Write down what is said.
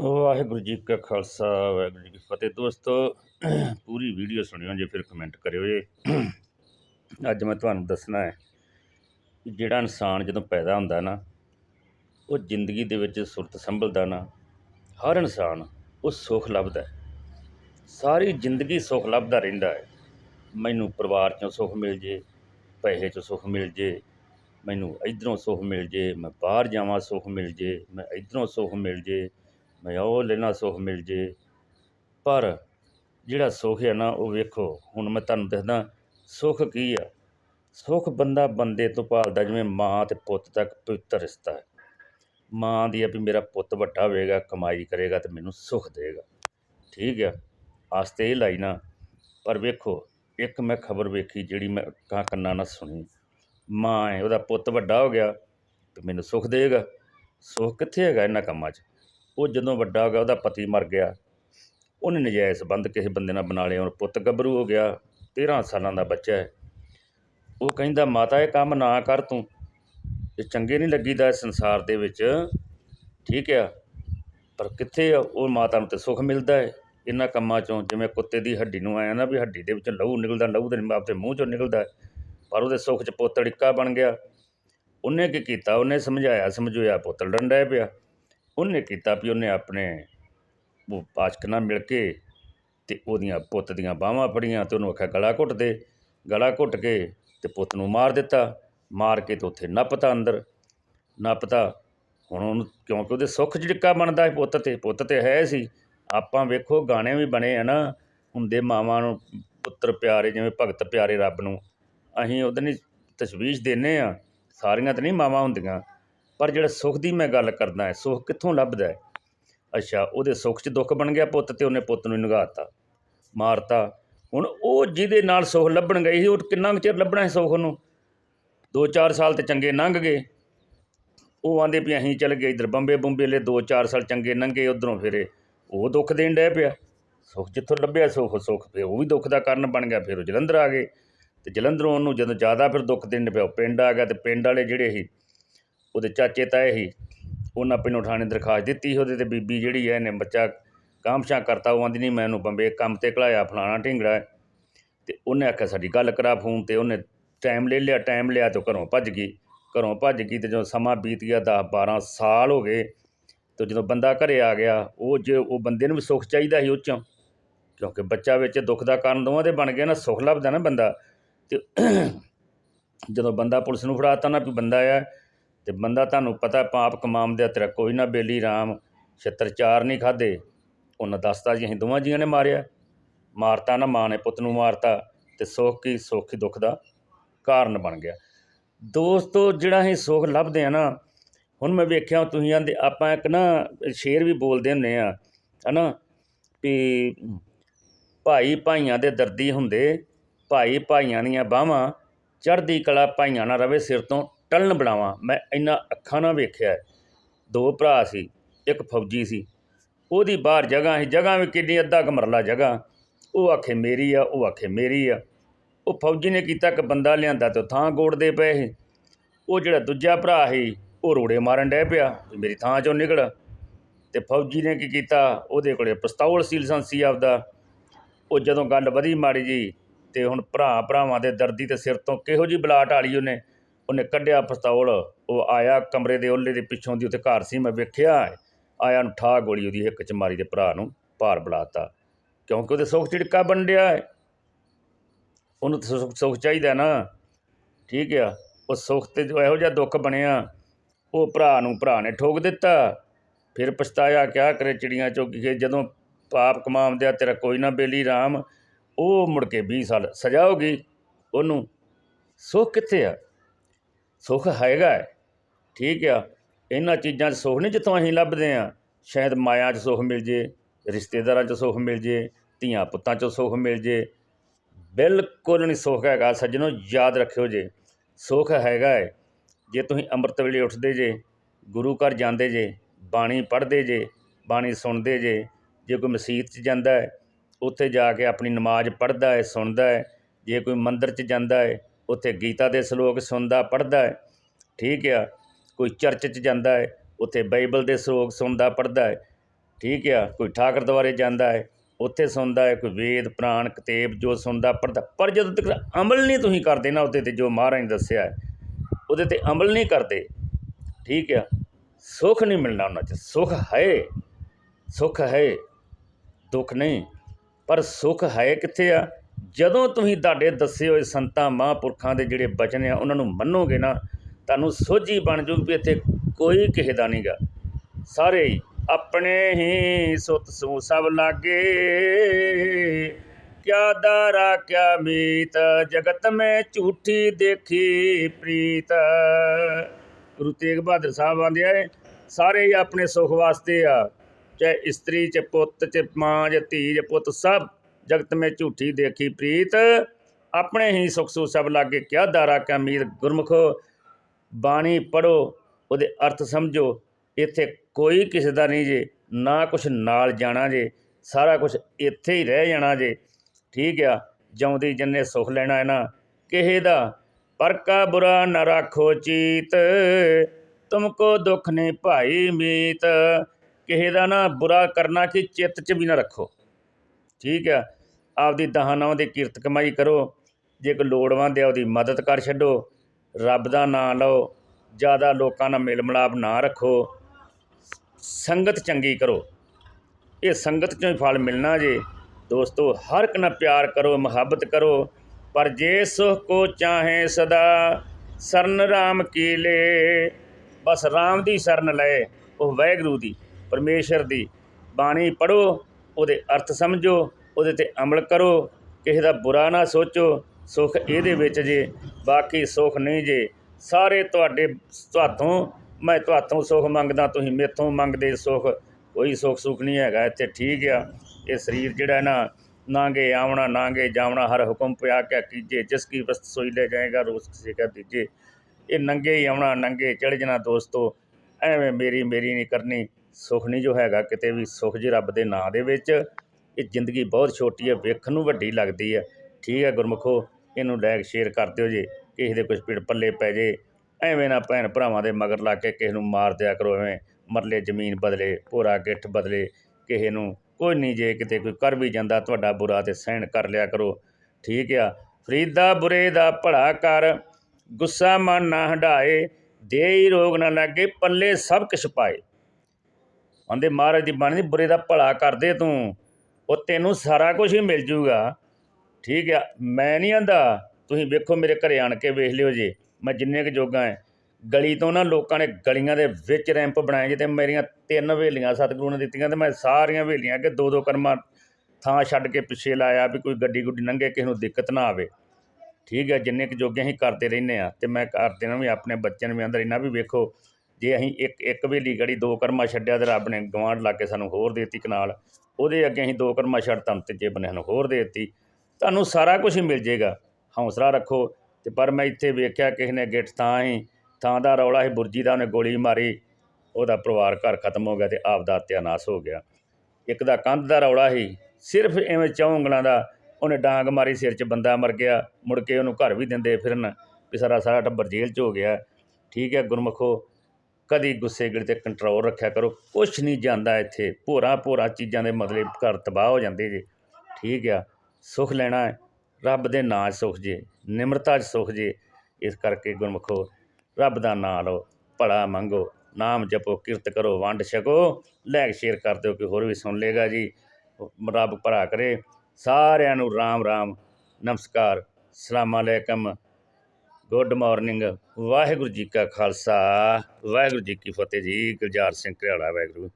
ਵਾਹਿਗੁਰੂ ਜੀ ਕਾ ਖਾਲਸਾ, ਵਾਹਿਗੁਰੂ ਜੀ ਕੀ ਫਤਿਹ। ਦੋਸਤੋ, ਪੂਰੀ ਵੀਡੀਓ ਸੁਣਿਓ ਜੇ ਫਿਰ ਕਮੈਂਟ ਕਰਿਓ ਜੇ। ਅੱਜ ਮੈਂ ਤੁਹਾਨੂੰ ਦੱਸਣਾ ਹੈ ਕਿ ਜਿਹੜਾ ਇਨਸਾਨ ਜਦੋਂ ਪੈਦਾ ਹੁੰਦਾ ਨਾ, ਉਹ ਜ਼ਿੰਦਗੀ ਦੇ ਵਿੱਚ ਸੁਰਤ ਸੰਭਲਦਾ ਨਾ, ਹਰ ਇਨਸਾਨ ਉਹ ਸੁੱਖ ਲੱਭਦਾ ਹੈ। ਸਾਰੀ ਜ਼ਿੰਦਗੀ ਸੁੱਖ ਲੱਭਦਾ ਰਹਿੰਦਾ ਹੈ। ਮੈਨੂੰ ਪਰਿਵਾਰ 'ਚੋਂ ਸੁੱਖ ਮਿਲ ਜੇ, ਪੈਸੇ 'ਚੋਂ ਸੁੱਖ ਮਿਲ ਜੇ, ਮੈਨੂੰ ਇਧਰੋਂ ਸੁੱਖ ਮਿਲ ਜੇ, ਮੈਂ ਬਾਹਰ ਜਾਵਾਂ ਸੁੱਖ ਮਿਲ ਜੇ, ਮੈਂ ਇਧਰੋਂ ਸੁੱਖ ਮਿਲ ਜੇ ਮੈਂ ਉਹ ਲੈਣਾ ਸੁੱਖ ਮਿਲ ਜੇ। ਪਰ ਜਿਹੜਾ ਸੁੱਖ ਹੈ ਨਾ, ਉਹ ਵੇਖੋ, ਹੁਣ ਮੈਂ ਤੁਹਾਨੂੰ ਦੱਸਦਾ, ਸੁੱਖ ਕੀ ਆ? ਸੁੱਖ ਬੰਦਾ ਬੰਦੇ ਤੋਂ ਭਾਲਦਾ, ਜਿਵੇਂ ਮਾਂ ਤੇ ਪੁੱਤ ਤੱਕ ਪਵਿੱਤਰ ਰਿਸ਼ਤਾ ਹੈ। ਮਾਂ ਦੀ ਆ ਵੀ ਮੇਰਾ ਪੁੱਤ ਵੱਡਾ ਹੋਵੇਗਾ, ਕਮਾਈ ਕਰੇਗਾ ਤੇ ਮੈਨੂੰ ਸੁੱਖ ਦੇਗਾ ਠੀਕ ਆ ਆਸਤੇ ਇਹ ਲਾਈ ਨਾ। ਪਰ ਵੇਖੋ, ਇੱਕ ਮੈਂ ਖਬਰ ਵੇਖੀ, ਜਿਹੜੀ ਮੈਂ ਕਾਂ ਕੰਨਾਂ ਨਾਲ ਸੁਣੀ। ਮਾਂ ਹੈ, ਉਹਦਾ ਪੁੱਤ ਵੱਡਾ ਹੋ ਗਿਆ, ਤੇ ਮੈਨੂੰ ਸੁੱਖ ਦੇਗਾ ਸੁੱਖ ਕਿੱਥੇ ਹੈਗਾ ਇਹਨਾਂ ਕੰਮਾਂ 'ਚ? ਉਹ ਜਦੋਂ ਵੱਡਾ ਹੋ ਗਿਆ, ਉਹਦਾ ਪਤੀ ਮਰ ਗਿਆ। ਉਹਨੇ ਨਜਾਇਜ਼ ਸੰਬੰਧ ਕਿਸੇ ਬੰਦੇ ਨਾਲ ਬਣਾ ਲਿਆ ਹੁਣ ਪੁੱਤ ਗੱਭਰੂ ਹੋ ਗਿਆ 13 ਸਾਲਾਂ ਦਾ ਬੱਚਾ ਹੈ। ਉਹ ਕਹਿੰਦਾ, ਮਾਤਾ, ਇਹ ਕੰਮ ਨਾ ਕਰ ਤੂੰ। ਇਹ ਚੰਗੇ ਨਹੀਂ ਲੱਗੀਦਾ ਇਸ ਸੰਸਾਰ ਦੇ ਵਿੱਚ। ਠੀਕ ਆ, ਪਰ ਕਿੱਥੇ ਆ? ਉਹ ਮਾਤਾ ਨੂੰ ਤੇ ਸੁੱਖ ਮਿਲਦਾ ਹੈ। ਇਹਨਾਂ ਕੰਮਾਂ ਚੋਂ ਜਿਵੇਂ ਕੁੱਤੇ ਦੀ ਹੱਡੀ ਨੂੰ ਆਇਆ ਨਾ ਵੀ ਹੱਡੀ ਦੇ ਵਿੱਚ ਲਹੂ ਨਿਕਲਦਾ, ਲਹੂ ਦੇ ਆਪਦੇ ਮੂੰਹ ਚੋਂ ਨਿਕਲਦਾ ਪਰ ਉਹਦੇ ਸੁੱਖ 'ਚ ਪੁੱਤ ਅੜਿੱਕਾ ਬਣ ਗਿਆ। ਉਹਨੇ ਕੀ ਕੀਤਾ? ਉਹਨੇ ਸਮਝਾਇਆ, ਸਮਝੋਇਆ। ਪੁੱਤ ਲੜਨ ਪਿਆ। ਉਹਨੇ ਕੀਤਾ ਵੀ ਉਹਨੇ ਆਪਣੇ ਉਹ ਆਸ਼ਕ ਨਾਲ ਮਿਲ ਕੇ ਤੇ ਉਹਦੀਆਂ ਪੁੱਤ ਦੀਆਂ ਬਾਹਾਂ ਫੜੀਆਂ ਤੇ ਉਹਨੂੰ ਆਖਿਆ ਗਲਾ ਘੁੱਟ ਦੇ। ਗਲਾ ਘੁੱਟ ਕੇ ਤੇ ਪੁੱਤ ਨੂੰ ਮਾਰ ਦਿੱਤਾ। ਮਾਰ ਕੇ ਤੇ ਉੱਥੇ ਨੱਪਤਾ ਅੰਦਰ। ਨੱਪਤਾ। ਹੁਣ ਉਹਨੂੰ ਕਿਉਂਕਿ ਉਹਦੇ ਸੁੱਖ ਝਿੜਕਾ ਬਣਦਾ ਹੈ ਪੁੱਤ ਤੇ। ਪੁੱਤ ਤੇ ਹੈ ਸੀ। ਆਪਾਂ ਵੇਖੋ ਗਾਣੇ ਵੀ ਬਣੇ ਆ ਨਾ। ਹੁੰਦੇ ਮਾਵਾਂ ਨੂੰ ਪੁੱਤਰ ਪਿਆਰੇ, ਜਿਵੇਂ ਭਗਤ ਪਿਆਰੇ ਰੱਬ ਨੂੰ। ਅਸੀਂ ਉਹਦੇ ਨਹੀਂ ਤਸ਼ਵੀਸ਼ ਦਿੰਨੇ ਆ। ਸਾਰੀਆਂ ਤਾਂ ਨਹੀਂ ਮਾਵਾਂ ਹੁੰਦੀਆਂ। ਪਰ ਜਿਹੜਾ ਸੁੱਖ ਦੀ ਮੈਂ ਗੱਲ ਕਰਦਾ ਹੈ, ਸੁੱਖ ਕਿੱਥੋਂ ਲੱਭਦਾ ਹੈ? ਅੱਛਾ, ਉਹਦੇ ਸੁੱਖ 'ਚ ਦੁੱਖ ਬਣ ਗਿਆ ਪੁੱਤ ਤੇ ਉਹਨੇ ਪੁੱਤ ਨੂੰ ਨਗਾਤਾ ਮਾਰਤਾ। ਹੁਣ ਉਹ ਜਿਹਦੇ ਨਾਲ ਸੁੱਖ ਲੱਭਣ ਗਈ ਸੀ, ਉਹ ਕਿੰਨਾ ਕੁ ਚਿਰ ਲੱਭਣਾ ਸੀ ਸੁੱਖ ਨੂੰ 2-4 ਸਾਲ ਤੇ ਚੰਗੇ ਲੰਘ ਗਏ। ਉਹ ਆਂਦੇ ਵੀ ਅਸੀਂ ਚੱਲ ਗਏ ਇਧਰ ਬੰਬੇ ਬੰਬੇ ਲੈ 2-4 ਸਾਲ ਚੰਗੇ ਲੰਘੇ ਉਧਰੋਂ ਫਿਰੇ। ਉਹ ਦੁੱਖ ਦੇਣ ਡਿਆ ਪਿਆ। ਸੁੱਖ ਜਿੱਥੋਂ ਲੱਭਿਆ ਸੁੱਖ ਸੁੱਖ ਫਿਰ ਉਹ ਵੀ ਦੁੱਖ ਦਾ ਕਾਰਨ ਬਣ ਗਿਆ, ਫਿਰ ਉਹ ਜਲੰਧਰ ਆ ਗਏ। ਤੇ ਜਲੰਧਰੋਂ ਉਹਨੂੰ ਜਦੋਂ ਜ਼ਿਆਦਾ ਫਿਰ ਦੁੱਖ ਦੇਣ ਪਿਆ, ਉਹ ਪਿੰਡ ਆ ਗਿਆ ਤੇ ਪਿੰਡ ਵਾਲੇ ਜਿਹੜੇ ਸੀ ਉਹਦੇ ਚਾਚੇ ਤਾਏ ਸੀ। ਉਹਨਾਂ ਪਿੰਡੋਂ ਥਾਣੇ ਦਰਖਾਸਤ ਦਿੱਤੀ ਸੀ ਉਹਦੇ ਤੇ ਬੀਬੀ ਜਿਹੜੀ ਹੈ ਇਹਨੇ ਬੱਚਾ ਕਾਮਸ਼ਾਂ ਕਰਤਾ, ਉਹ ਆਂਦੀ ਨਹੀਂ ਮੈਂ ਉਹਨੂੰ ਬੰਬੇ ਕੰਮ ਤੇ ਘਲਾਇਆ ਫਲਾਣਾ ਢਿੰਗੜਾ। ਹੈ। ਤੇ ਉਹਨੇ ਆਖਿਆ ਸਾਡੀ ਗੱਲ ਕਰਾ ਫੋਨ ਤੇ, ਉਹਨੇ ਟਾਈਮ ਲੈ ਲਿਆ, ਟਾਈਮ ਲਿਆ ਤੇ ਉਹ ਘਰੋਂ ਭੱਜ ਗਈ। ਘਰੋਂ ਭੱਜ ਗਈ ਤੇ ਜਦੋਂ ਸਮਾਂ ਬੀਤ ਗਿਆ 10 12 ਸਾਲ ਹੋ ਗਏ ਤੇ ਜਦੋਂ ਬੰਦਾ ਘਰੇ ਆ ਗਿਆ, ਉਹ ਜੇ ਉਹ ਬੰਦੇ ਨੂੰ ਵੀ ਸੁੱਖ ਚਾਹੀਦਾ ਸੀ ਉਹ 'ਚੋਂ ਕਿਉਂਕਿ ਬੱਚਾ ਵਿੱਚ ਦੁੱਖ ਦਾ ਕਾਰਨ ਦੋਵਾਂ ਦੇ ਬਣ ਗਿਆ ਨਾ, ਸੁੱਖ ਲੱਭਦਾ ਨਾ ਬੰਦਾ। ਤੇ ਜਦੋਂ ਬੰਦਾ ਪੁਲਿਸ ਨੂੰ ਫੜਾਤਾ ਨਾ ਵੀ ਬੰਦਾ ਆ ਅਤੇ ਬੰਦਾ ਤੁਹਾਨੂੰ ਪਤਾ ਪਾਪ ਕਮਾਮ ਦੇ ਤੇਰਾ ਕੋਈ ਨਾ ਬੇਲੀ ਰਾਮ, ਛਿੱਤਰ ਚਾਰ ਨਹੀਂ ਖਾਦੇ ਉਹਨਾਂ ਦੱਸਤਾ ਜੀ, ਅਸੀਂ ਦੋਵਾਂ ਜੀਆਂ ਨੇ ਮਾਰਿਆ। ਮਾਰਤਾ ਨਾ ਮਾਂ ਨੇ, ਪੁੱਤ ਨੂੰ ਮਾਰਤਾ ਤੇ ਸੁੱਖ ਕੀ, ਸੁੱਖ ਹੀ ਦੁੱਖ ਦਾ ਕਾਰਨ ਬਣ ਗਿਆ। ਦੋਸਤੋ, ਜਿਹੜਾ ਅਸੀਂ ਸੁੱਖ ਲੱਭਦੇ ਆ ਨਾ, ਹੁਣ ਮੈਂ ਵੇਖਿਆ ਤੁਸੀਂ ਆਂਦੇ, ਆਪਾਂ ਇੱਕ ਨਾ ਸ਼ੇਰ ਵੀ ਬੋਲਦੇ ਹੁੰਦੇ ਆ ਹਨਾ, ਵੀ ਭਾਈ ਭਾਈਆਂ ਦੇ ਦਰਦੀ ਹੁੰਦੇ, ਭਾਈ ਭਾਈਆਂ ਦੀਆਂ ਬਾਹਾਂ, ਚੜ੍ਹਦੀ ਕਲਾ ਭਾਈਆਂ ਨਾਲ ਰਵੇ ਸਿਰ ਤੋਂ। ਟਲਨ ਬਣਾਵਾਂ। ਮੈਂ ਇੰਨਾ ਅੱਖਾਂ ਨਾਲ ਵੇਖਿਆ ਦੋ ਭਰਾ ਸੀ, ਇੱਕ ਫੌਜੀ ਸੀ। ਉਹਦੀ ਬਾਹਰ ਜਗ੍ਹਾ ਸੀ। ਜਗ੍ਹਾ ਵੀ ਕਿੰਨੀ ਅੱਧਾ ਕੁ ਮਰਲਾ ਜਗ੍ਹਾ। ਉਹ ਆਖੇ, ਮੇਰੀ ਆ, ਉਹ ਆਖੇ, ਮੇਰੀ ਆ। ਉਹ ਫੌਜੀ ਨੇ ਕੀਤਾ ਕਿ ਬੰਦਾ ਲਿਆਂਦਾ ਤੇ ਉਹ ਥਾਂ ਗੋੜਦੇ ਪਏ ਸੀ। ਉਹ ਜਿਹੜਾ ਦੂਜਾ ਭਰਾ ਸੀ, ਉਹ ਰੋੜੇ ਮਾਰਨ ਡੈ ਪਿਆ ਮੇਰੀ ਥਾਂ ਚੋਂ ਨਿਕਲ। ਤੇ ਫੌਜੀ ਨੇ ਕੀ ਕੀਤਾ? ਉਹਦੇ ਕੋਲੇ ਪਿਸਤੌਲ ਸੀ, ਲਾਇਸੈਂਸੀ ਆਪਦਾ। ਉਹ ਜਦੋਂ ਗੱਲ ਵਧੀ ਮਾੜੀ ਜੀ ਤੇ ਹੁਣ ਭਰਾ ਭਰਾਵਾਂ ਦੇ ਦਰਦੀ ਤੇ ਸਿਰ ਤੋਂ ਕਿਹੋ ਜੀ ਬਲਾ ਢਾਲੀ ਉਹਨੇ? ਉਹਨੇ ਕੱਢਿਆ ਪਿਸਤੌਲ, ਉਹ ਆਇਆ ਕਮਰੇ ਦੇ ਓਲੇ ਦੇ ਪਿੱਛੋਂ ਦੀ ਉੱਥੇ ਘਰ ਸੀ, ਮੈਂ ਵੇਖਿਆ, ਆਇਆ ਨੂੰ ਠਾ ਗੋਲੀ ਉਹਦੀ ਹਿੱਕ 'ਚ ਮਾਰੀ ਤੇ ਭਰਾ ਨੂੰ ਭਾਰ ਬਲਾਤਾ। ਕਿਉਂਕਿ ਉਹਦੇ ਸੁੱਖ ਝਿੜਕਾ ਬਣ ਡਿਆ ਹੈ। ਉਹਨੂੰ ਤਾਂ ਸੁੱਖ ਸੁੱਖ ਚਾਹੀਦਾ ਨਾ। ਠੀਕ ਆ, ਉਹ ਸੁੱਖ ਤੇ ਜੋ ਇਹੋ ਜਿਹਾ ਦੁੱਖ ਬਣਿਆ, ਉਹ ਭਰਾ ਨੂੰ ਭਰਾ ਨੇ ਠੋਕ ਦਿੱਤਾ। ਫਿਰ ਪਛਤਾਇਆ, ਕਿਆ ਕਰੇ ਚਿੜੀਆਂ ਚੁੱਗ, ਕੇ ਜਦੋਂ ਪਾਪ ਕਮਾਉਂਦਿਆ ਤੇਰਾ ਕੋਈ ਨਾ ਬੇਲੀ ਰਾਮ, ਉਹ ਮੁੜ ਕੇ 20 ਸਾਲ ਸਜ਼ਾ ਹੋ ਗਈ। ਉਹਨੂੰ ਸੁੱਖ ਕਿੱਥੇ ਆ? ਸੁੱਖ ਹੈਗਾ ਹੈ, ਠੀਕ ਆ। ਇਹਨਾਂ ਚੀਜ਼ਾਂ 'ਚ ਸੁੱਖ ਨਹੀਂ ਜਿੱਥੋਂ ਅਸੀਂ ਲੱਭਦੇ ਆ। ਸ਼ਾਇਦ ਮਾਇਆ 'ਚ ਸੁੱਖ ਮਿਲ ਜੇ ਰਿਸ਼ਤੇਦਾਰਾਂ 'ਚ ਸੁੱਖ ਮਿਲ ਜੇ ਧੀਆਂ ਪੁੱਤਾਂ 'ਚ ਸੁੱਖ ਮਿਲ ਜੇ। ਬਿਲਕੁਲ ਨਹੀਂ ਸੁੱਖ ਹੈਗਾ ਸੱਜਣੋ ਯਾਦ ਰੱਖਿਓ ਜੇ। ਸੁੱਖ ਹੈਗਾ ਹੈ ਜੇ ਤੁਸੀਂ ਅੰਮ੍ਰਿਤ ਵੇਲੇ ਉੱਠਦੇ ਜੇ ਗੁਰੂ ਘਰ ਜਾਂਦੇ ਜੇ ਬਾਣੀ ਪੜ੍ਹਦੇ ਜੇ ਬਾਣੀ ਸੁਣਦੇ ਜੇ ਜੇ ਕੋਈ ਮਸਜਿਦ 'ਚ ਜਾਂਦਾ ਹੈ ਉੱਥੇ ਜਾ ਕੇ ਆਪਣੀ ਨਮਾਜ਼ ਪੜ੍ਹਦਾ ਹੈ ਸੁਣਦਾ ਹੈ ਜੇ ਕੋਈ ਮੰਦਿਰ 'ਚ ਜਾਂਦਾ ਹੈ ਉੱਥੇ ਗੀਤਾ ਦੇ ਸ਼ਲੋਕ ਸੁਣਦਾ ਪੜ੍ਹਦਾ ਹੈ ਠੀਕ ਆ ਕੋਈ ਚਰਚ 'ਚ ਜਾਂਦਾ ਹੈ ਉੱਥੇ ਬਾਈਬਲ ਦੇ ਸ਼ਲੋਕ ਸੁਣਦਾ ਪੜ੍ਹਦਾ ਹੈ ਠੀਕ ਆ ਕੋਈ ਠਾਕਰ ਦੁਆਰੇ ਜਾਂਦਾ ਹੈ ਉੱਥੇ ਸੁਣਦਾ ਹੈ ਕੋਈ ਵੇਦ ਪੁਰਾਣ ਕਤੇਬ ਜੋ ਸੁਣਦਾ ਪੜਦਾ ਪਰ ਜਦੋਂ ਤੱਕ ਅਮਲ ਨਹੀਂ ਤੁਸੀਂ ਕਰਦੇ ਨਾ ਉਹਦੇ ਤੇ ਜੋ ਮਹਾਰਾਜ ਨੇ ਦੱਸਿਆ ਹੈ, ਉਹਦੇ ਤੇ ਅਮਲ ਨਹੀਂ ਕਰਦੇ ਠੀਕ ਆ ਸੁੱਖ ਨਹੀਂ ਮਿਲਣਾ ਉਹਨਾਂ 'ਚ ਸੁੱਖ ਹੈ ਸੁੱਖ ਹੈ ਦੁੱਖ ਨਹੀਂ ਪਰ ਸੁੱਖ ਹੈ ਕਿੱਥੇ ਆ? ਜਦੋਂ ਤੁਸੀਂ ਤੁਹਾਡੇ ਦੱਸੇ ਹੋਏ ਸੰਤਾਂ ਮਹਾਂਪੁਰਖਾਂ ਦੇ ਜਿਹੜੇ ਬਚਨ ਆ, ਉਹਨਾਂ ਨੂੰ ਮੰਨੋਗੇ ਨਾ, ਤੁਹਾਨੂੰ ਸੋਝੀ ਬਣ ਜੂਗੀ ਵੀ ਇੱਥੇ ਕੋਈ ਕਿਸੇ ਦਾ ਨਹੀਂਗਾ ਸਾਰੇ ਹੀ ਆਪਣੇ ਹੀ ਸੁਤ ਸੂ ਸਭ ਲਾਗੇ। ਕਿਆ ਦਾਰਾ, ਕਿਆ ਮੀਤ, ਜਗਤ ਮੈਂ ਝੂਠੀ ਦੇਖੀ ਪ੍ਰੀਤ। ਗੁਰੂ ਤੇਗ ਬਹਾਦਰ ਸਾਹਿਬ ਆਂਦੇ ਆ, ਸਾਰੇ ਹੀ ਆਪਣੇ ਸੁਖ ਵਾਸਤੇ ਆ, ਚਾਹੇ ਇਸਤਰੀ ਚ ਪੁੱਤ ਚ ਮਾਂ ਚ ਧੀ ਚ ਪੁੱਤ, ਸਭ ਜਗਤ ਮੈਂ ਝੂਠੀ ਦੇਖੀ ਪ੍ਰੀਤ। ਆਪਣੇ ਹੀ ਸੁਖ ਸੂ ਸਭ ਲਾਗੇ ਕਿਆ ਦਾਰਾ, ਕਿਆ ਮੀਤ ਗੁਰਮੁਖੋ। ਬਾਣੀ ਪੜੋ ਉਹਦੇ ਅਰਥ ਸਮਝੋ। ਇੱਥੇ ਕੋਈ ਕਿਸੇ ਦਾ ਨਹੀਂ ਜੇ, ਨਾ ਕੁਛ ਨਾਲ ਜਾਣਾ ਜੇ, ਸਾਰਾ ਕੁਝ ਇੱਥੇ ਹੀ ਰਹਿ ਜਾਣਾ ਜੇ। ਠੀਕ ਆ, ਜਿਉਂਦੀ ਜਿੰਨੇ ਸੁਖ ਲੈਣਾ ਹੈ ਨਾ, ਕਿਸੇ ਦਾ। ਪਰ ਕਾ ਬੁਰਾ ਨਾ ਰੱਖੋ ਚੀਤ ਤੁਮਕੋ ਦੁੱਖ ਨੇ ਭਾਈ ਮੀਤ। ਕਿਸੇ ਦਾ ਨਾ ਬੁਰਾ ਕਰਨਾ ਕਿ ਚਿੱਤ 'ਚ ਵੀ ਨਾ ਰੱਖੋ। ਠੀਕ ਆ ਆਪਦੀ ਦਹਾਨਾਵਾਂ ਦੀ ਕਿਰਤ ਕਮਾਈ ਕਰੋ, ਜੇ ਕੋਈ ਲੋੜਵੰਦ ਆ ਉਹਦੀ ਮਦਦ ਕਰ ਛੱਡੋ, ਰੱਬ ਦਾ ਨਾਂ ਲਓ, ਜ਼ਿਆਦਾ ਲੋਕਾਂ ਨਾਲ ਮੇਲ ਮਿਲਾਪ ਨਾ ਰੱਖੋ, ਸੰਗਤ ਚੰਗੀ ਕਰੋ। ਇਹ ਸੰਗਤ ਚੋਂ ਹੀ ਫਲ ਮਿਲਣਾ ਜੇ। ਦੋਸਤੋ, ਹਰ ਇੱਕ ਨਾਲ ਪਿਆਰ ਕਰੋ, ਮੁਹੱਬਤ ਕਰੋ, ਪਰ ਜੇ ਸੁਖ ਕੋ ਚਾਹੇ ਸਦਾ, ਸਰਨ ਰਾਮ ਕੀ ਲੇ? ਬਸ ਰਾਮ ਦੀ ਸ਼ਰਨ ਲਏ, ਉਹ ਵਾਹਿਗੁਰੂ ਦੀ, ਪਰਮੇਸ਼ਰ ਦੀ ਬਾਣੀ ਪੜੋ ਉਹਦੇ ਅਰਥ ਸਮਝੋ ਉਹਦੇ ਤੇ ਅਮਲ ਕਰੋ, ਕਿਸੇ ਦਾ ਬੁਰਾ ਨਾ ਸੋਚੋ, ਸੁਖ ਇਹਦੇ ਵਿੱਚ ਜੇ, ਬਾਕੀ ਸੁਖ ਨਹੀਂ ਜੇ। ਸਾਰੇ ਤੁਹਾਡੇ ਤੁਹਾਤੋਂ, ਮੈਂ ਤੁਹਾਤੋਂ ਸੁਖ ਮੰਗਦਾ, ਤੁਸੀਂ ਮੇਥੋਂ ਮੰਗਦੇ ਸੁਖ। ਕੋਈ ਸੁਖ ਸੁਖ ਨਹੀਂ ਹੈਗਾ, ਇੱਥੇ ਠੀਕ ਆ। ਇਹ ਸਰੀਰ ਜਿਹੜਾ ਨਾ, ਨਾਂਗੇ ਆਵਣਾ, ਨਾਂਗੇ ਜਾਵਣਾ, ਹਰ ਹੁਕਮ ਪਿਆ ਕਿਆ ਕੀਜੇ, ਜਿਸ ਕੀ ਵਸਤ ਸੋਈ ਲੈ ਜਾਏਗਾ ਰੋਸ ਕਿਸੇ ਕਾ ਦੀਜੇ ਇਹ ਨੰਗੇ ਹੀ ਆਉਣਾ ਨੰਗੇ ਚੜ ਜਾਣਾ ਦੋਸਤੋ। ਐਵੇਂ ਮੇਰੀ ਮੇਰੀ ਨਹੀਂ ਕਰਨੀ। ਸੁਖ ਨਹੀਂ ਜੋ ਹੈਗਾ, ਕਿਤੇ ਵੀ ਸੁਖ ਜੀ ਰੱਬ ਦੇ ਨਾਂ ਦੇ ਵਿੱਚ। ਇਹ ਜ਼ਿੰਦਗੀ ਬਹੁਤ ਛੋਟੀ ਹੈ, ਵੇਖਣ ਨੂੰ ਵੱਡੀ ਲੱਗਦੀ ਹੈ। ਠੀਕ ਹੈ ਗੁਰਮੁਖੋ, ਇਹਨੂੰ ਲਾਇਕ ਸ਼ੇਅਰ ਕਰ ਦਿਓ ਜੇ। ਕਿਸੇ ਦੇ ਕੁਝ ਪੀੜ ਪੱਲੇ ਪੈ ਜੇ, ਐਵੇਂ ਨਾ ਭੈਣ ਭਰਾਵਾਂ ਦੇ ਮਗਰ ਲਾ ਕੇ ਕਿਸੇ ਨੂੰ ਮਾਰ ਦਿਆ ਕਰੋ, ਐਵੇਂ ਮਰਲੇ ਜ਼ਮੀਨ ਬਦਲੇ ਭੋਰਾ ਗਿੱਠ ਬਦਲੇ, ਕਿਸੇ ਨੂੰ ਕੋਈ ਨਹੀਂ ਜੇ ਕਿਤੇ ਕੋਈ ਕਰ ਵੀ ਜਾਂਦਾ, ਤੁਹਾਡਾ ਬੁਰਾ ਤੇ ਸਹਿਣ ਕਰ ਲਿਆ ਕਰੋ। ਠੀਕ ਆ, ਫਰੀਦਾ ਬੁਰੇ ਦਾ ਭਲਾ ਕਰ, ਗੁੱਸਾ ਮਨ ਨਾ ਹੰਡਾਏ ਦੇਈ ਰੋਗ ਨਾ ਲੱਗੇ, ਪੱਲੇ ਸਭ ਕੁਛ ਪਾਏ। ਆਂਦੇ ਮਹਾਰਾਜ ਦੀ ਬਾਣੀ ਦੀ ਬੁਰੇ ਦਾ ਭਲਾ ਕਰਦੇ ਤੂੰ। ਉਹ ਤੈਨੂੰ ਸਾਰਾ ਕੁਝ ਹੀ ਮਿਲ ਜੂਗਾ। ਠੀਕ ਆ, ਮੈਂ ਨਹੀਂ ਆਂਦਾ, ਤੁਸੀਂ ਵੇਖੋ ਮੇਰੇ ਘਰੇ ਆਣ ਕੇ ਵੇਖ ਲਿਓ ਜੇ। ਮੈਂ ਜਿੰਨੇ ਕੁ ਜੋਗਾ ਹੈ ਗਲੀ ਤੋਂ ਨਾ ਲੋਕਾਂ ਨੇ ਗਲੀਆਂ ਦੇ ਵਿੱਚ ਰੈਂਪ ਬਣਾਏ ਜੇ ਤੇ ਮੇਰੀਆਂ ਤਿੰਨ ਹਵੇਲੀਆਂ ਸਤਿਗੁਰੂ ਨੇ ਦਿੱਤੀਆਂ ਤੇ ਮੈਂ ਸਾਰੀਆਂ ਹਵੇਲੀਆਂ ਕਿ ਦੋ ਦੋ ਕਰਮਾਂ ਥਾਂ ਛੱਡ ਕੇ ਪਿੱਛੇ ਲਾਇਆ ਵੀ ਕੋਈ ਗੱਡੀ ਗੁੱਡੀ ਲੰਘੇ, ਕਿਸੇ ਨੂੰ ਦਿੱਕਤ ਨਾ ਆਵੇ। ਠੀਕ ਹੈ ਜਿੰਨੇ ਕੁ ਜੋਗੇ ਅਸੀਂ ਕਰਦੇ ਰਹਿੰਦੇ ਆ ਤੇ ਮੈਂ ਕਰਦੇ ਨੂੰ ਵੀ ਆਪਣੇ ਬੱਚਿਆਂ ਨੂੰ ਵੀ ਅੰਦਰ ਇਹਨਾਂ ਵੀ ਵੇਖੋ, ਜੇ ਅਸੀਂ ਇੱਕ ਇੱਕ ਹਵੇਲੀ ਗੜੀ ਦੋ ਕਰਮਾ ਛੱਡਿਆ ਤੇ ਰੱਬ ਨੇ ਗਵਾਂਢ ਲਾ ਕੇ ਸਾਨੂੰ ਹੋਰ ਦੇਤੀ ਕਨਾਲ। ਉਹਦੇ ਅੱਗੇ ਅਸੀਂ ਦੋ ਕਰਮਾ ਛੱਡ ਤਾਂ ਤੀਜੇ ਬੰਨੇ ਸਾਨੂੰ ਹੋਰ ਦੇ ਦਿੱਤੀ। ਤੁਹਾਨੂੰ ਸਾਰਾ ਕੁਝ ਹੀ ਮਿਲ ਜੇਗਾ ਹੌਸਲਾ ਰੱਖੋ ਤੇ ਪਰ ਮੈਂ ਇੱਥੇ ਵੇਖਿਆ ਕਿਸੇ ਨੇ ਗਿੱਠ ਥਾਂ ਹੀ, ਥਾਂ ਦਾ ਰੌਲਾ ਸੀ, ਬੁਰਜੀ ਦਾ ਉਹਨੇ ਗੋਲੀ ਮਾਰੀ, ਉਹਦਾ ਪਰਿਵਾਰ ਘਰ ਖਤਮ ਹੋ ਗਿਆ ਤੇ ਆਪ ਦਾ ਅਤਿਆਨਾਸ਼ ਹੋ ਗਿਆ। ਇੱਕ ਦਾ ਕੰਧ ਦਾ ਰੌਲਾ ਸੀ, ਸਿਰਫ ਐਵੇਂ ਚੌਂ ਉਂਗਲਾਂ ਦਾ, ਉਹਨੇ ਡਾਂਗ ਮਾਰੀ, ਸਿਰ 'ਚ ਬੰਦਾ ਮਰ ਗਿਆ, ਮੁੜ ਕੇ ਉਹਨੂੰ ਘਰ ਵੀ ਦਿੰਦੇ ਫਿਰਨ, ਵੀ ਸਾਰਾ ਸਾਰਾ ਟੱਬਰ ਜੇਲ੍ਹ 'ਚ ਹੋ ਗਿਆ। ਠੀਕ ਹੈ ਗੁਰਮਖੋ ਕਦੀ ਗੁੱਸੇ ਗਿਲ ਤੇ ਕੰਟਰੋਲ ਰੱਖਿਆ ਕਰੋ, ਕੁਛ ਨਹੀਂ ਜਾਂਦਾ ਇੱਥੇ। ਭੋਰਾ ਭੋਰਾ ਚੀਜ਼ਾਂ ਦੇ ਮਤਲਬ ਘਰ ਤਬਾਹ ਹੋ ਜਾਂਦੇ ਜੇ। ਠੀਕ ਆ, ਸੁਖ ਲੈਣਾ ਹੈ, ਰੱਬ ਦੇ ਨਾਂ 'ਚ ਸੁਖ ਜੇ, ਨਿਮਰਤਾ 'ਚ ਸੁਖ ਜੇ, ਇਸ ਕਰਕੇ ਗੁਰਮਖੋ, ਰੱਬ ਦਾ ਨਾਂ ਲਓ, ਭਲਾ ਮੰਗੋ, ਨਾਮ ਜਪੋ, ਕਿਰਤ ਕਰੋ, ਵੰਡ ਛਕੋ ਲਾਇਕ ਸ਼ੇਅਰ ਕਰ ਦਿਓ ਕਿ ਹੋਰ ਵੀ ਸੁਣ ਲੇਗਾ ਜੀ। ਰੱਬ ਭਰਾ ਕਰੇ, ਸਾਰਿਆਂ ਨੂੰ ਰਾਮ ਰਾਮ ਨਮਸਕਾਰ ਸਲਾਮ ਅਲੈਕਮ ਗੁੱਡ ਮਾਰਨਿੰਗ ਵਾਹਿਗੁਰੂ ਜੀ ਕਾ ਖਾਲਸਾ, ਵਾਹਿਗੁਰੂ ਜੀ ਕੀ ਫਤਿਹ ਜੀ, ਗੁਲਜ਼ਾਰ ਸਿੰਘ ਘਰਿਆਲਾ, ਵਾਹਿਗੁਰੂ।